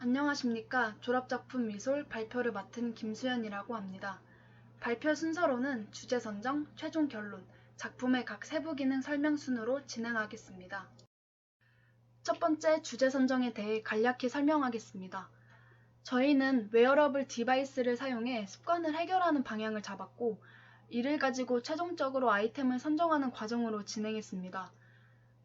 안녕하십니까. 졸업작품 미술 발표를 맡은 김수연이라고 합니다. 발표 순서로는 주제 선정, 최종 결론, 작품의 각 세부 기능 설명 순으로 진행하겠습니다. 첫 번째 주제 선정에 대해 간략히 설명하겠습니다. 저희는 웨어러블 디바이스를 사용해 습관을 해결하는 방향을 잡았고, 이를 가지고 최종적으로 아이템을 선정하는 과정으로 진행했습니다.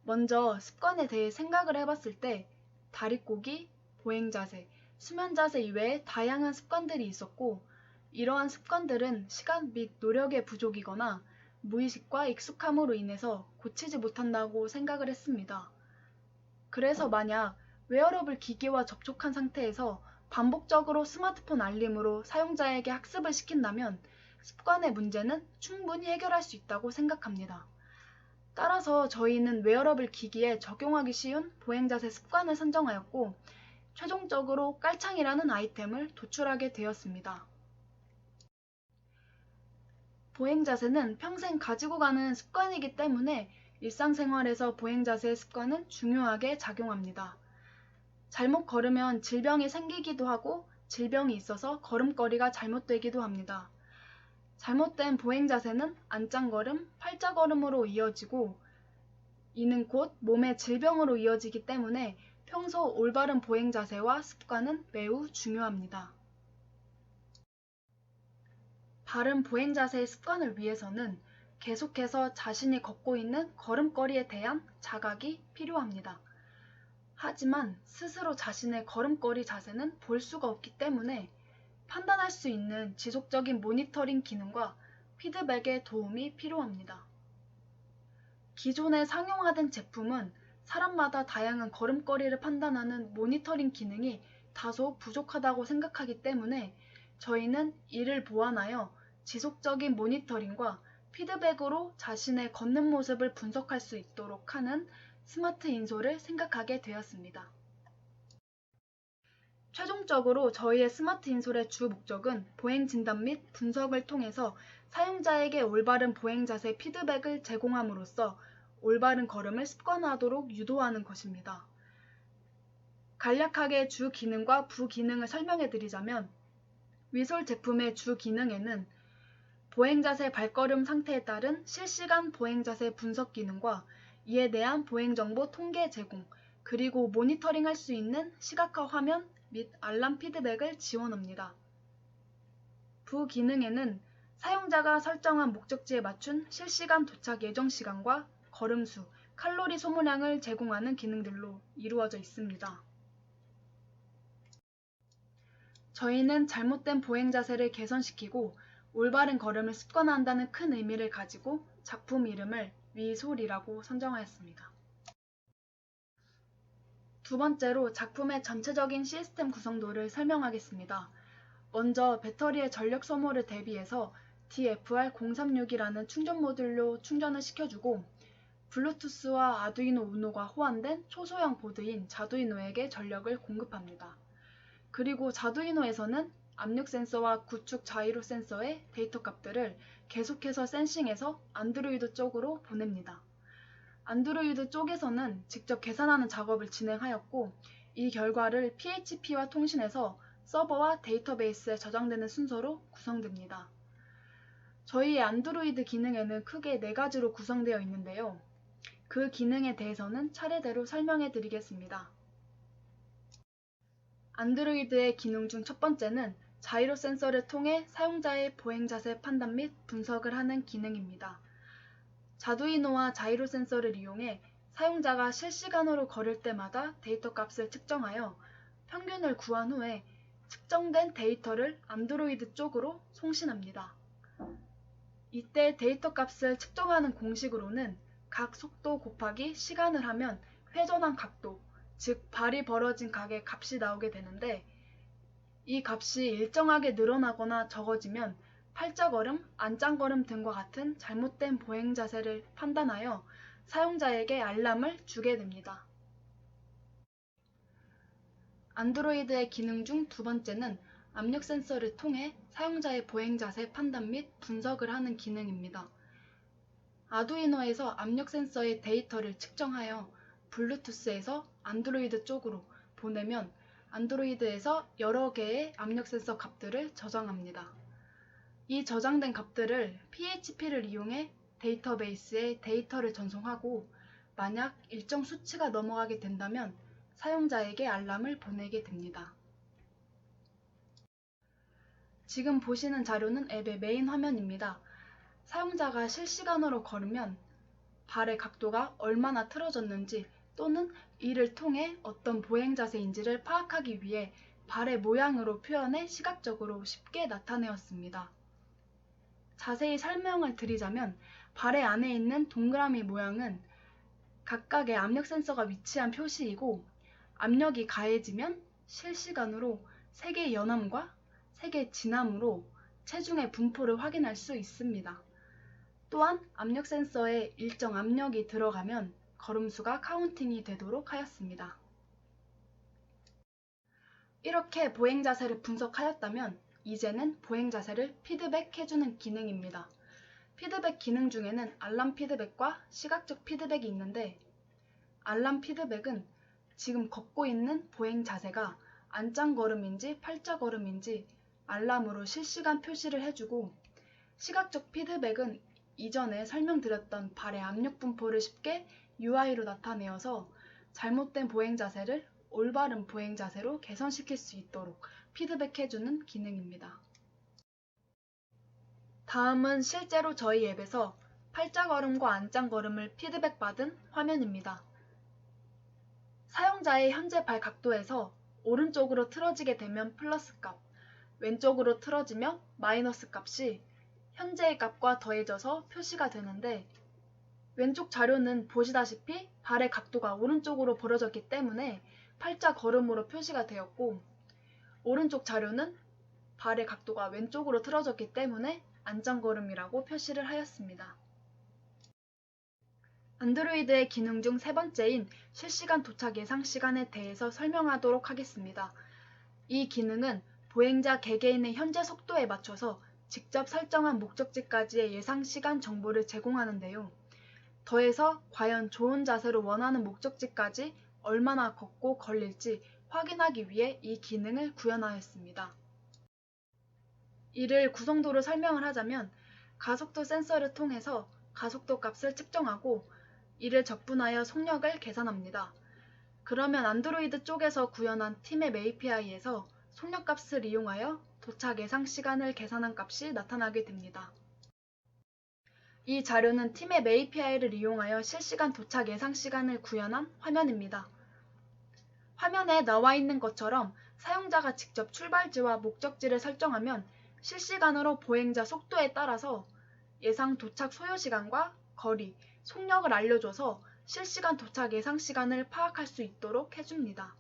먼저 습관에 대해 생각을 해봤을 때, 다리꼬기, 보행 자세, 수면 자세 이외에 다양한 습관들이 있었고, 이러한 습관들은 시간 및 노력의 부족이거나 무의식과 익숙함으로 인해서 고치지 못한다고 생각을 했습니다. 그래서 만약 웨어러블 기기와 접촉한 상태에서 반복적으로 스마트폰 알림으로 사용자에게 학습을 시킨다면 습관의 문제는 충분히 해결할 수 있다고 생각합니다. 따라서 저희는 웨어러블 기기에 적용하기 쉬운 보행 자세 습관을 선정하였고, 최종적으로 깔창이라는 아이템을 도출하게 되었습니다. 보행 자세는 평생 가지고 가는 습관이기 때문에 일상생활에서 보행 자세의 습관은 중요하게 작용합니다. 잘못 걸으면 질병이 생기기도 하고 질병이 있어서 걸음걸이가 잘못되기도 합니다. 잘못된 보행 자세는 안짱걸음, 팔자걸음으로 이어지고 이는 곧 몸의 질병으로 이어지기 때문에 평소 올바른 보행 자세와 습관은 매우 중요합니다. 바른 보행 자세의 습관을 위해서는 계속해서 자신이 걷고 있는 걸음걸이에 대한 자각이 필요합니다. 하지만 스스로 자신의 걸음걸이 자세는 볼 수가 없기 때문에 판단할 수 있는 지속적인 모니터링 기능과 피드백의 도움이 필요합니다. 기존에 상용화된 제품은 사람마다 다양한 걸음걸이를 판단하는 모니터링 기능이 다소 부족하다고 생각하기 때문에 저희는 이를 보완하여 지속적인 모니터링과 피드백으로 자신의 걷는 모습을 분석할 수 있도록 하는 스마트 인솔을 생각하게 되었습니다. 최종적으로 저희의 스마트 인솔의 주 목적은 보행 진단 및 분석을 통해서 사용자에게 올바른 보행 자세 피드백을 제공함으로써 올바른 걸음을 습관화하도록 유도하는 것입니다. 간략하게 주 기능과 부기능을 설명해 드리자면 위솔 제품의 주 기능에는 보행 자세 발걸음 상태에 따른 실시간 보행 자세 분석 기능과 이에 대한 보행 정보 통계 제공, 그리고 모니터링 할 수 있는 시각화 화면 및 알람 피드백을 지원합니다. 부기능에는 사용자가 설정한 목적지에 맞춘 실시간 도착 예정 시간과 걸음수, 칼로리 소모량을 제공하는 기능들로 이루어져 있습니다. 저희는 잘못된 보행 자세를 개선시키고 올바른 걸음을 습관화한다는 큰 의미를 가지고 작품 이름을 위솔이라고 선정하였습니다. 두 번째로 작품의 전체적인 시스템 구성도를 설명하겠습니다. 먼저 배터리의 전력 소모를 대비해서 DFR036이라는 충전 모듈로 충전을 시켜주고 블루투스와 아두이노 우노가 호환된 초소형 보드인 자두이노에게 전력을 공급합니다. 그리고 자두이노에서는 압력 센서와 구축 자이로 센서의 데이터 값들을 계속해서 센싱해서 안드로이드 쪽으로 보냅니다. 안드로이드 쪽에서는 직접 계산하는 작업을 진행하였고 이 결과를 PHP와 통신해서 서버와 데이터베이스에 저장되는 순서로 구성됩니다. 저희의 안드로이드 기능에는 크게 네 가지로 구성되어 있는데요. 그 기능에 대해서는 차례대로 설명해 드리겠습니다. 안드로이드의 기능 중 첫 번째는 자이로 센서를 통해 사용자의 보행 자세 판단 및 분석을 하는 기능입니다. 자두이노와 자이로 센서를 이용해 사용자가 실시간으로 걸을 때마다 데이터 값을 측정하여 평균을 구한 후에 측정된 데이터를 안드로이드 쪽으로 송신합니다. 이때 데이터 값을 측정하는 공식으로는 각 속도 곱하기 시간을 하면 회전한 각도, 즉 발이 벌어진 각의 값이 나오게 되는데 이 값이 일정하게 늘어나거나 적어지면 팔자걸음, 안짱걸음 등과 같은 잘못된 보행 자세를 판단하여 사용자에게 알람을 주게 됩니다. 안드로이드의 기능 중 두 번째는 압력 센서를 통해 사용자의 보행 자세 판단 및 분석을 하는 기능입니다. 아두이노에서 압력 센서의 데이터를 측정하여 블루투스에서 안드로이드 쪽으로 보내면 안드로이드에서 여러 개의 압력 센서 값들을 저장합니다. 이 저장된 값들을 PHP를 이용해 데이터베이스에 데이터를 전송하고 만약 일정 수치가 넘어가게 된다면 사용자에게 알람을 보내게 됩니다. 지금 보시는 자료는 앱의 메인 화면입니다. 사용자가 실시간으로 걸으면 발의 각도가 얼마나 틀어졌는지 또는 이를 통해 어떤 보행 자세인지를 파악하기 위해 발의 모양으로 표현해 시각적으로 쉽게 나타내었습니다. 자세히 설명을 드리자면 발의 안에 있는 동그라미 모양은 각각의 압력 센서가 위치한 표시이고 압력이 가해지면 실시간으로 색의 연함과 색의 진함으로 체중의 분포를 확인할 수 있습니다. 또한 압력 센서에 일정 압력이 들어가면 걸음수가 카운팅이 되도록 하였습니다. 이렇게 보행 자세를 분석하였다면 이제는 보행 자세를 피드백해주는 기능입니다. 피드백 기능 중에는 알람 피드백과 시각적 피드백이 있는데 알람 피드백은 지금 걷고 있는 보행 자세가 안짱걸음인지 팔자걸음인지 알람으로 실시간 표시를 해주고 시각적 피드백은 이전에 설명드렸던 발의 압력 분포를 쉽게 UI로 나타내어서 잘못된 보행 자세를 올바른 보행 자세로 개선시킬 수 있도록 피드백해주는 기능입니다. 다음은 실제로 저희 앱에서 팔자걸음과 안짱걸음을 피드백받은 화면입니다. 사용자의 현재 발 각도에서 오른쪽으로 틀어지게 되면 플러스 값, 왼쪽으로 틀어지면 마이너스 값이 현재의 값과 더해져서 표시가 되는데 왼쪽 자료는 보시다시피 발의 각도가 오른쪽으로 벌어졌기 때문에 팔자 걸음으로 표시가 되었고 오른쪽 자료는 발의 각도가 왼쪽으로 틀어졌기 때문에 안짱걸음이라고 표시를 하였습니다. 안드로이드의 기능 중 세 번째인 실시간 도착 예상 시간에 대해서 설명하도록 하겠습니다. 이 기능은 보행자 개개인의 현재 속도에 맞춰서 직접 설정한 목적지까지의 예상 시간 정보를 제공하는데요. 더해서 과연 좋은 자세로 원하는 목적지까지 얼마나 걷고 걸릴지 확인하기 위해 이 기능을 구현하였습니다. 이를 구성도로 설명을 하자면 가속도 센서를 통해서 가속도 값을 측정하고 이를 적분하여 속력을 계산합니다. 그러면 안드로이드 쪽에서 구현한 팀앱 API에서 속력값을 이용하여 도착 예상 시간을 계산한 값이 나타나게 됩니다. 이 자료는 팀앱 API를 이용하여 실시간 도착 예상 시간을 구현한 화면입니다. 화면에 나와 있는 것처럼 사용자가 직접 출발지와 목적지를 설정하면 실시간으로 보행자 속도에 따라서 예상 도착 소요 시간과 거리, 속력을 알려줘서 실시간 도착 예상 시간을 파악할 수 있도록 해줍니다.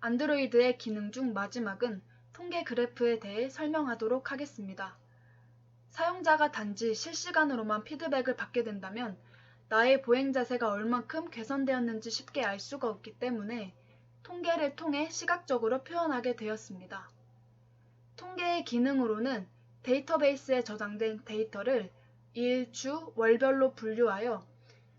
안드로이드의 기능 중 마지막은 통계 그래프에 대해 설명하도록 하겠습니다. 사용자가 단지 실시간으로만 피드백을 받게 된다면 나의 보행 자세가 얼만큼 개선되었는지 쉽게 알 수가 없기 때문에 통계를 통해 시각적으로 표현하게 되었습니다. 통계의 기능으로는 데이터베이스에 저장된 데이터를 일, 주, 월별로 분류하여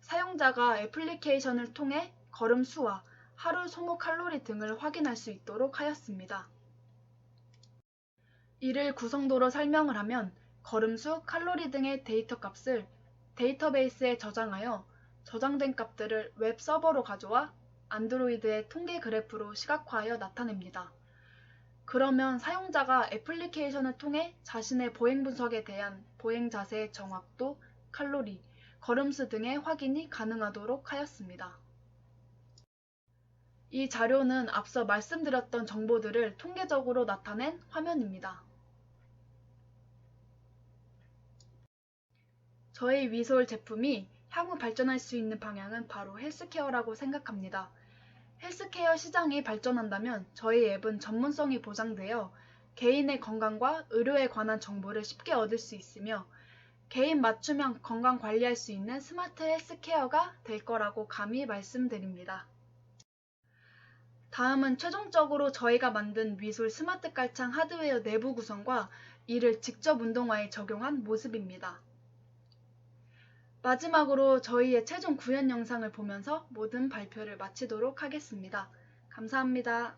사용자가 애플리케이션을 통해 걸음 수와 하루 소모 칼로리 등을 확인할 수 있도록 하였습니다. 이를 구성도로 설명을 하면 걸음수, 칼로리 등의 데이터 값을 데이터베이스에 저장하여 저장된 값들을 웹 서버로 가져와 안드로이드의 통계 그래프로 시각화하여 나타냅니다. 그러면 사용자가 애플리케이션을 통해 자신의 보행 분석에 대한 보행 자세의 정확도, 칼로리, 걸음수 등의 확인이 가능하도록 하였습니다. 이 자료는 앞서 말씀드렸던 정보들을 통계적으로 나타낸 화면입니다. 저희 위솔 제품이 향후 발전할 수 있는 방향은 바로 헬스케어라고 생각합니다. 헬스케어 시장이 발전한다면 저희 앱은 전문성이 보장되어 개인의 건강과 의료에 관한 정보를 쉽게 얻을 수 있으며 개인 맞춤형 건강 관리할 수 있는 스마트 헬스케어가 될 거라고 감히 말씀드립니다. 다음은 최종적으로 저희가 만든 위솔 스마트 깔창 하드웨어 내부 구성과 이를 직접 운동화에 적용한 모습입니다. 마지막으로 저희의 최종 구현 영상을 보면서 모든 발표를 마치도록 하겠습니다. 감사합니다.